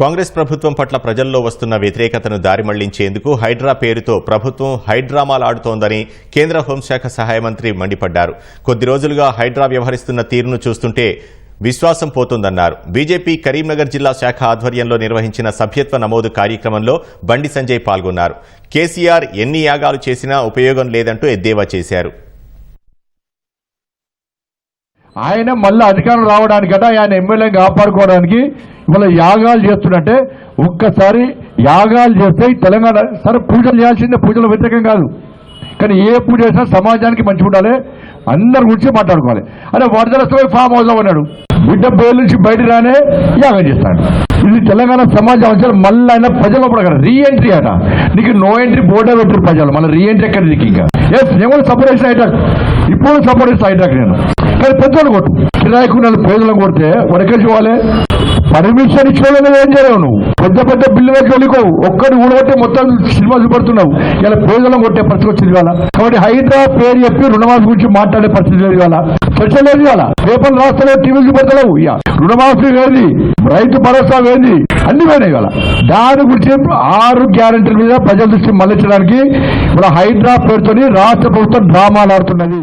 కాంగ్రెస్ ప్రభుత్వం పట్ల ప్రజల్లో వస్తున్న వ్యతిరేకతను దారిమళ్ళించేందుకు హైడ్రా పేరుతో ప్రభుత్వం హైడ్రామాలాడుతోందని కేంద్ర హోంశాఖ సహాయ మంత్రి మండిపడ్డారు. కొద్ది రోజులుగా హైడ్రా వ్యవహరిస్తున్న తీరును చూస్తుంటే విశ్వాసం పోతుందన్నారు. బీజేపీ కరీంనగర్ జిల్లా శాఖ ఆధ్వర్యంలో నిర్వహించిన సభ్యత్వ నమోదు కార్యక్రమంలో బండి సంజయ్ పాల్గొన్నారు. కేసీఆర్ ఎన్ని యాగాలు చేసినా ఉపయోగం లేదంటూ ఎద్దేవా చేశారు. ఆయన మళ్ళీ అధికారం రావడానికట ఆయన ఎమ్మెల్యేని కాపాడుకోవడానికి మళ్ళీ యాగాలు చేస్తుందంటే ఒక్కసారి యాగాలు చేస్తే తెలంగాణ సరే పూజలు చేయాల్సిందే పూజలు వ్యతిరేకం కాదు. కానీ ఏ పూజ చేసినా సమాజానికి మంచిగా ఉండాలి. అందరి గురించి మాట్లాడుకోవాలి. అదే వరదలతో ఫామ్ హౌస్ అన్నాడు ఉన్నాడు. బిడ్డ పేరు నుంచి బయట రానే యాగం చేస్తాడు. ఇది తెలంగాణ సమాజం వచ్చారు మళ్ళీ ఆయన ప్రజలు పడగలరు రీ ఎంట్రీ అట. నీకు నో ఎంట్రీ బోర్డే పెట్టారు ప్రజలు. మళ్ళీ రీ ఎంట్రీ ఎక్కడ నీకు ఇంకా? ఎస్ నేను సపరేషన్ సపోర్ట్ ఇప్పుడు సపోర్ట్ చేసిన నేను. కానీ పెద్దోళ్ళు కొట్టు. కిరాయికు పేదలను కొడితే వరకే చూడాలి పర్మిషన్ ఇచ్చిన ఏం చేయలేవు నువ్వు. పెద్ద పెద్ద బిల్లులకు వెళ్ళిపోవు ఒక్కటి ఊడగొట్టే మొత్తం సినిమా చూపడుతున్నావు. ఇలా పేదలను కొట్టే పరిస్థితి వచ్చింది ఇవాళ. కాబట్టి హైడ్రా పేరు చెప్పి రుణమాఫీ గురించి మాట్లాడే పరిస్థితి లేదు ఇవాళ. చర్చ లేదు ఇవాళ. పేపర్లు రాస్తలేవు టీవీలు చూపెడతలేవు ఇక రుణమాఫీ వేది రైతు భరోసా వేది అన్ని పోయినాయి కదా దాని గురించి ఆరు గ్యారంటీల మీద ప్రజల దృష్టి మళ్ళించడానికి ఇప్పుడు హైడ్రా పేరుతోని రాష్ట్ర ప్రభుత్వం డ్రామాలు ఆడుతున్నది.